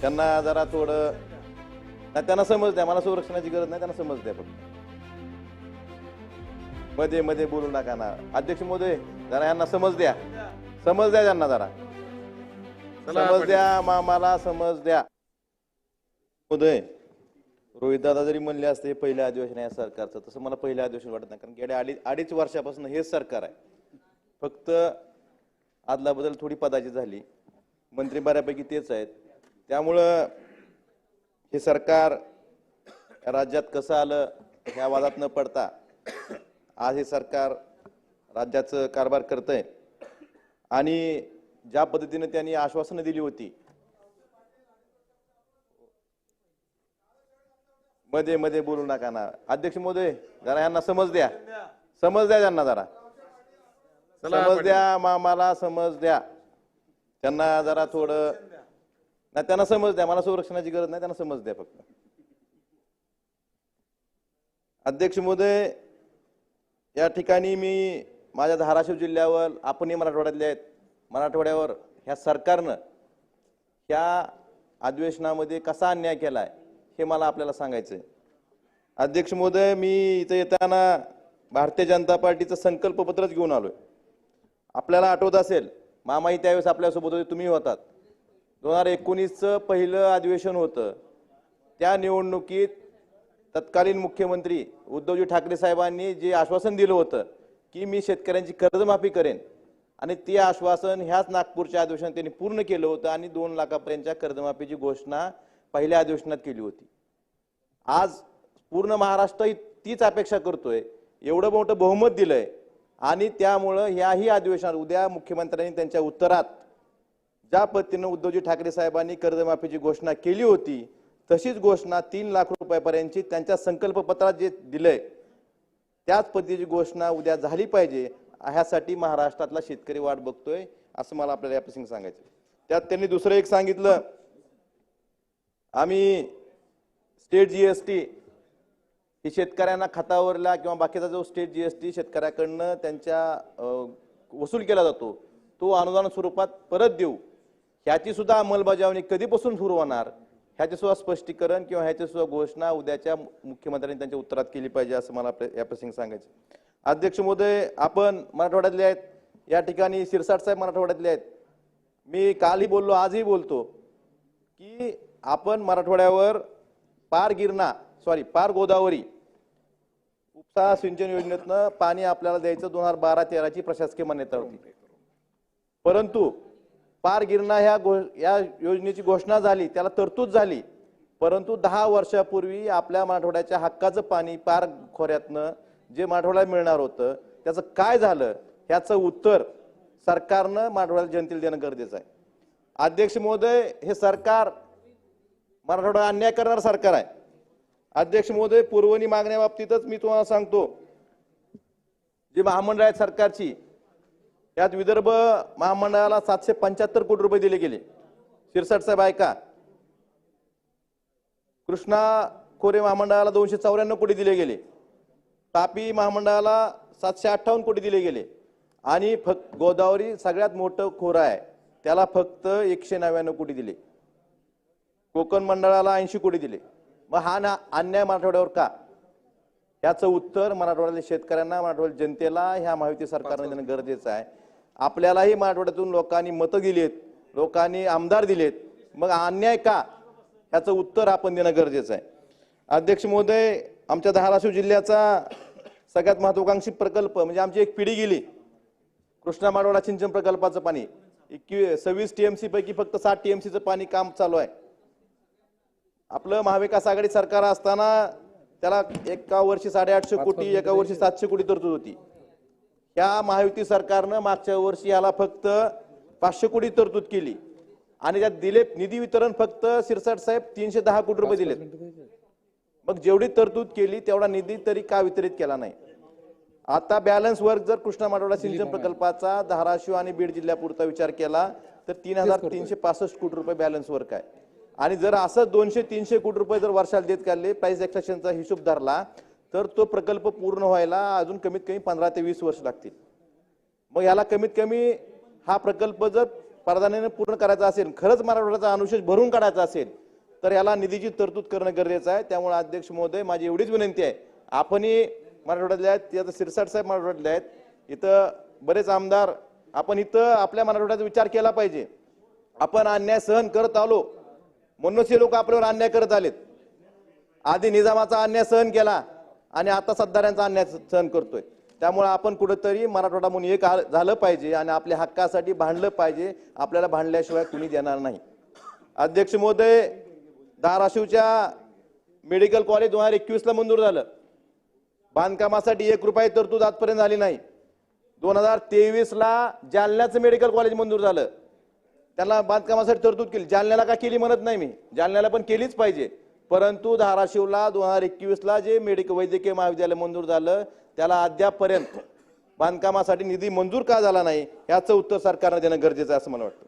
त्यांना जरा थोडं नाही त्यांना समज द्या मला संरक्षणाची गरज नाही त्यांना समज द्या फक्त. मध्ये मध्ये बोलू नका ना. अध्यक्ष महोदय जरा यांना समज द्या. समज द्या त्यांना जरा. समज द्या मा- मला समज द्या. महोदय रोहित दादा जरी म्हणले असते पहिलं अधिवेशन आहे या सरकारचं तसं मला पहिलं अधिवेशन वाटत नाही कारण गेल्या अडीच अडीच वर्षापासून हेच सरकार आहे. फक्त आदला बदल थोडी पदाची झाली. मंत्री बऱ्यापैकी तेच आहेत. त्यामुळं हे सरकार राज्यात कसं आलं ह्या वादात न पडता आज हे सरकार राज्याचं कारभार करतंय. आणि ज्या पद्धतीने त्यांनी आश्वासनं दिली होती मध्ये मध्ये बोलू नका ना. अध्यक्ष महोदय जरा यांना समज द्या. समज द्या त्यांना जरा. समज द्या मा- मला समज द्या. त्यांना जरा थोडं नाही त्यांना समज द्या मला संरक्षणाची गरज नाही त्यांना समज द्या फक्त. अध्यक्ष महोदय या ठिकाणी मी माझ्या धाराशिव जिल्ह्यावर आपणही मराठवाड्यातले आहेत मराठवाड्यावर ह्या सरकारनं ह्या अधिवेशनामध्ये कसा अन्याय केला आहे हे मला आपल्याला सांगायचं आहे अध्यक्ष महोदय मी इथं येताना भारतीय जनता पार्टीचं संकल्पपत्रच घेऊन आलोय. आपल्याला आठवत असेल मामाही त्यावेळेस आपल्यासोबत होते तुम्ही होतात. दोन हजार एकोणीसचं पहिलं अधिवेशन होतं. त्या निवडणुकीत तत्कालीन मुख्यमंत्री उद्धवजी ठाकरे साहेबांनी जे आश्वासन दिलं होतं की मी शेतकऱ्यांची कर्जमाफी करेन आणि ते आश्वासन ह्याच नागपूरच्या अधिवेशनात त्यांनी पूर्ण केलं होतं आणि दोन लाखापर्यंतच्या कर्जमाफीची घोषणा पहिल्या अधिवेशनात केली होती. आज पूर्ण महाराष्ट्र तीच अपेक्षा करतोय एवढं मोठं बहुमत दिलंय आणि त्यामुळं ह्याही अधिवेशनात उद्या मुख्यमंत्र्यांनी त्यांच्या उत्तरात ज्या पद्धतीनं उद्धवजी ठाकरे साहेबांनी कर्जमाफीची घोषणा केली होती तशीच घोषणा तीन लाख रुपयापर्यंतची त्यांच्या संकल्पपत्रात जे दिलंय त्याच पद्धतीची घोषणा उद्या झाली पाहिजे ह्यासाठी महाराष्ट्रातला शेतकरी वाट बघतोय असं मला आपल्याला या प्रसंगी सांगायचं त्यात त्यांनी दुसरं एक सांगितलं आम्ही स्टेट जीएसटी ही शेतकऱ्यांना खतावरला किंवा बाकीचा जो स्टेट जीएसटी शेतकऱ्याकडनं त्यांच्या वसूल केला जातो तो अनुदान स्वरूपात परत देऊ. ह्याची सुद्धा अंमलबजावणी कधीपासून सुरू होणार? ह्याचे सुद्धा स्पष्टीकरण किंवा ह्याची सुद्धा घोषणा उद्याच्या मुख्यमंत्र्यांनी त्यांच्या उत्तरात केली पाहिजे असं मला या प्रसंगी सांगायचं अध्यक्ष महोदय आपण मराठवाड्यातले आहेत. या ठिकाणी शिरसाट साहेब मराठवाड्यातले आहेत. मी कालही बोललो आजही बोलतो की आपण मराठवाड्यावर पार गिरणा सॉरी पार गोदावरी उपसा सिंचन योजनेतनं पाणी आपल्याला द्यायचं दोन हजार बारा तेराची प्रशासकीय मान्यता होती. परंतु पार गिरणा ह्या घो या योजनेची घोषणा झाली त्याला तरतूद झाली. परंतु दहा वर्षापूर्वी आपल्या मराठवाड्याच्या हक्काचं पाणी पार खोऱ्यातनं जे मराठवाड्याला मिळणार होतं त्याचं काय झालं? ह्याचं उत्तर सरकारनं मराठवाड्याला जनतेला देणं गरजेचं आहे. अध्यक्ष महोदय हे सरकार मराठवाडा अन्याय करणारं सरकार आहे. अध्यक्ष महोदय पुरवणी मागण्या बाबतीतच मी तुम्हाला सांगतो. जी महामंडळ आहेत सरकारची यात विदर्भ महामंडळाला सातशे पंच्याहत्तर कोटी रुपये दिले गेले. शिरसाट साहेब ऐका. कृष्णा खोरे महामंडळाला दोनशे चौऱ्याण्णव कोटी दिले गेले. तापी महामंडळाला सातशे अठ्ठावन्न कोटी दिले गेले. आणि फक्त गोदावरी सगळ्यात मोठं खोरं आहे. त्याला फक्त एकशे नव्याण्णव कोटी दिले. कोकण मंडळाला ऐंशी कोटी दिले. मग हा ना अन्याय मराठवाड्यावर का? याचं उत्तर मराठवाड्यातील शेतकऱ्यांना मराठवाड्यातील जनतेला ह्या महायुती सरकारने देणं गरजेचं आहे. आपल्यालाही मराठवाड्यातून लोकांनी मतं दिलीत लोकांनी आमदार दिलेत. मग अन्याय का? ह्याचं उत्तर आपण देणं गरजेचं आहे. अध्यक्ष महोदय आमच्या धाराशिव जिल्ह्याचा सगळ्यात महत्वाकांक्षी प्रकल्प म्हणजे आमची एक पिढी गेली. कृष्णा माडवाडा सिंचन प्रकल्पाचं पाणी. एकवी सव्वीस टीएमसी पैकी फक्त सात टीएमसीचं पाणी काम चालू आहे. आपलं महाविकास आघाडी सरकार असताना त्याला एका वर्षी साडेआठशे कोटी एका वर्षी सातशे कोटी तरतूद होती. ह्या महायुती सरकारनं मागच्या वर्षी याला फक्त पाचशे कोटी तरतूद केली. आणि त्यात दिले निधी वितरण फक्त शिरसाट साहेब तीनशे दहा कोटी रुपये दिलेत. मग जेवढी तरतूद केली तेवढा निधी तरी का वितरित केला नाही? आता बॅलन्स वर्क जर कृष्णा माडवाडा सिंचन प्रकल्पाचा धाराशिव आणि बीड जिल्ह्यापुरता विचार केला तर तीन हजार तीनशे पासष्ट कोटी रुपये बॅलन्स वर्क आहे. आणि जर असं दोनशे तीनशे कोटी रुपये जर वर्षाला देत काढले प्राइस एक्सेशनचा हिशोब धरला तर तो प्रकल्प पूर्ण व्हायला अजून कमीत कमी पंधरा ते वीस वर्ष लागतील. मग याला कमीत कमी हा प्रकल्प जर प्राधान्याने पूर्ण करायचा असेल खरंच मराठवाड्याचा अनुशेष भरून काढायचा असेल तर याला निधीची तरतूद करणं गरजेचं आहे. त्यामुळे अध्यक्ष महोदय माझी एवढीच विनंती आहे. आपणही मराठवाड्यातले आहेत ते आता शिरसाट साहेब मराठवाड्यातले आहेत. इथं बरेच आमदार आपण इथं आपल्या मराठवाड्याचा विचार केला पाहिजे. आपण अन्याय सहन करत आलो. म्हणूनच हे लोक आपल्यावर अन्याय करत आलेत. आधी निजामाचा अन्याय सहन केला. आणि आता सत्ताऱ्यांचा अन्याय सहन करतोय. त्यामुळे आपण कुठंतरी मराठवाडा म्हणून एक आ- झालं पाहिजे आणि आपल्या हक्कासाठी भांडलं पाहिजे आपल्याला भांडल्याशिवाय कुणी देणार नाही. अध्यक्ष महोदय धाराशिवच्या मेडिकल कॉलेज दोन हजार एकवीसला मंजूर झालं. बांधकामासाठी एक रुपये तरतूद आजपर्यंत झाली नाही. दोन हजार तेवीसला जालन्याचं मेडिकल कॉलेज मंजूर झालं. त्याला बांधकामासाठी तरतूद केली. जालन्याला का केली म्हणत नाही मी. जालन्याला पण केलीच पाहिजे. परंतु धाराशिवला दोन हजार एकवीसला जे मेडिकल वैद्यकीय महाविद्यालय मंजूर झालं त्याला अद्यापपर्यंत बांधकामासाठी निधी मंजूर का झाला नाही याचं उत्तर सरकारनं देणं गरजेचं आहे असं मला वाटतं.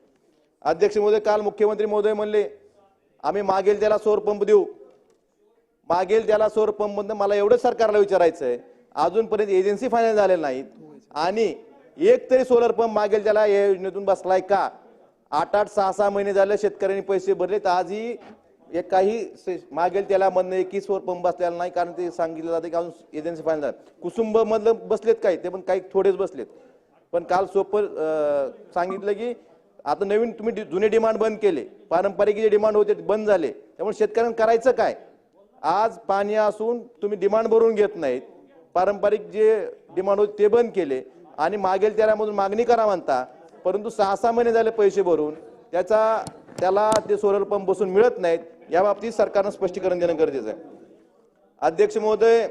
अध्यक्ष महोदय काल मुख्यमंत्री महोदय म्हणले आम्ही मागेल त्याला सौर पंप देऊ. मागेल त्याला सौर पंप मला एवढंच सरकारला विचारायचं आहे अजूनपर्यंत एजन्सी फायनल झालेल्या नाहीत. आणि एक तरी सोलर पंप मागेल त्याला या योजनेतून बसलाय का? आठ आठ सहा सहा महिने झाले शेतकऱ्यांनी पैसे भरले तर आजही एक काही से- मागेल त्याला म्हणणं एकही सौर पंप बसलेला नाही कारण ते सांगितलं जाते की अजून एजन्सी फायनल कुसुंब मधलं बसलेत काही ते पण काही थोडेच बसलेत. पण काल सोपं सांगितलं की आता नवीन तुम्ही डि- जुने डिमांड बंद केले. पारंपरिक जे डिमांड होते ते बंद झाले. त्यामुळे शेतकऱ्यांना करायचं काय? आज पाणी असून तुम्ही डिमांड भरून घेत नाहीत. पारंपरिक जे डिमांड होते ते बंद केले. आणि मागेल त्यामधून मागणी करा म्हणता परंतु सहा सहा महिने झाले पैसे भरून. त्याचा त्याला ते सोलर पंप बसून मिळत नाहीत. या बाबतीत सरकारनं स्पष्टीकरण देणं गरजेचं आहे. अध्यक्ष महोदय